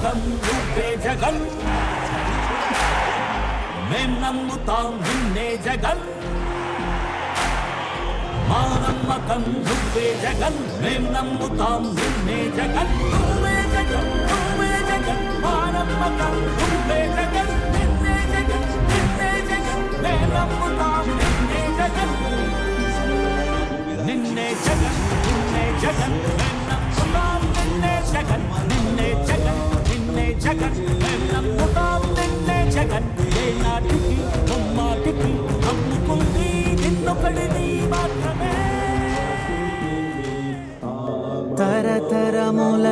జగం నువ్వే జగం. మేం నమ్ముతాం నిన్నే జగన్ మానమ్మకం నువ్వే జగన్ మేం నమ్ముతాం నిన్నే జగన్ నువ్వే జగన్ నువ్వే జగన్ మానమ్మకం నువ్వే జగన్ నిన్నే జగన్ నిన్నే జగన్ మేం నమ్ముతాం నిన్నే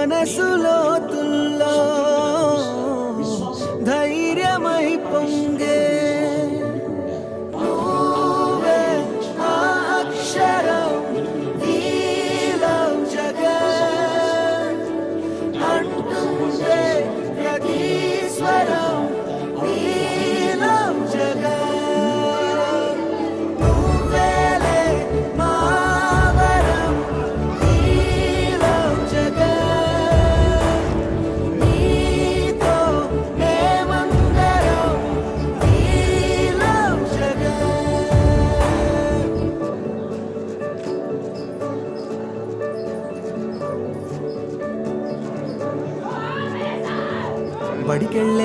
మనసులో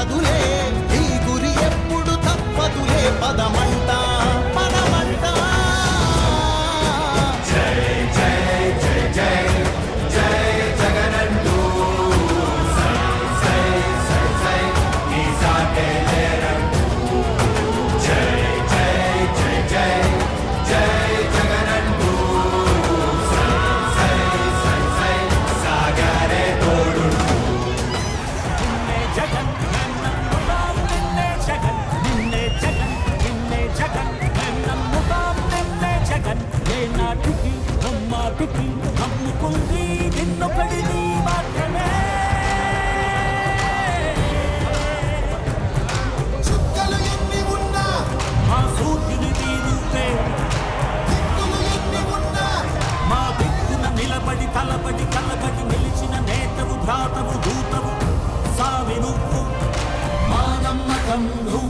పుట్టదులే ఈ గురి ఎప్పుడు తప్పదులే. పదమంట ఏ నాటికి నమ్మాటికి నమ్ముకుంది నిన్నొకడిని మాత్రమే. చుక్కలు ఎన్ని ఉన్నా మా సూర్యుని నీరుపే దిక్కులు ఎన్ని ఉన్నా మా దిక్కున నిలబడి తలబడి కలబడి నిలిచిన నేతవు భ్రాతవు దూతవు సావి నువ్వు. మా నమ్మకం నువ్వే.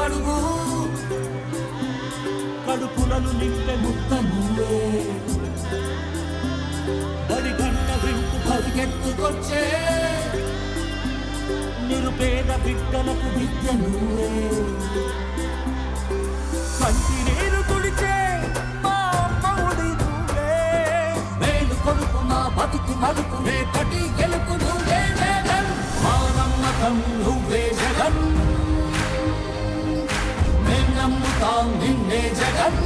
నడిచొచ్చే కడుపులను నింపె ముక్త నువ్వే బడి గంట వింపు పరిగెత్తుకొచ్చే. నిరుపేద బిడ్డలకు విద్య నువ్వే కంటి నేను తుడిచే మా కొడుకు మా బతుకు మడుపు రేపటి గెలుపు నువ్వే జగన్. మా నువ్వే జగన్ మేం నమ్ముతాం నిన్నే జగన్.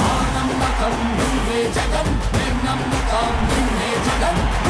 మా నమ్మకం నువ్వే జగన్. మేం నమ్ముతాం నిన్నే జగన్ జగన్.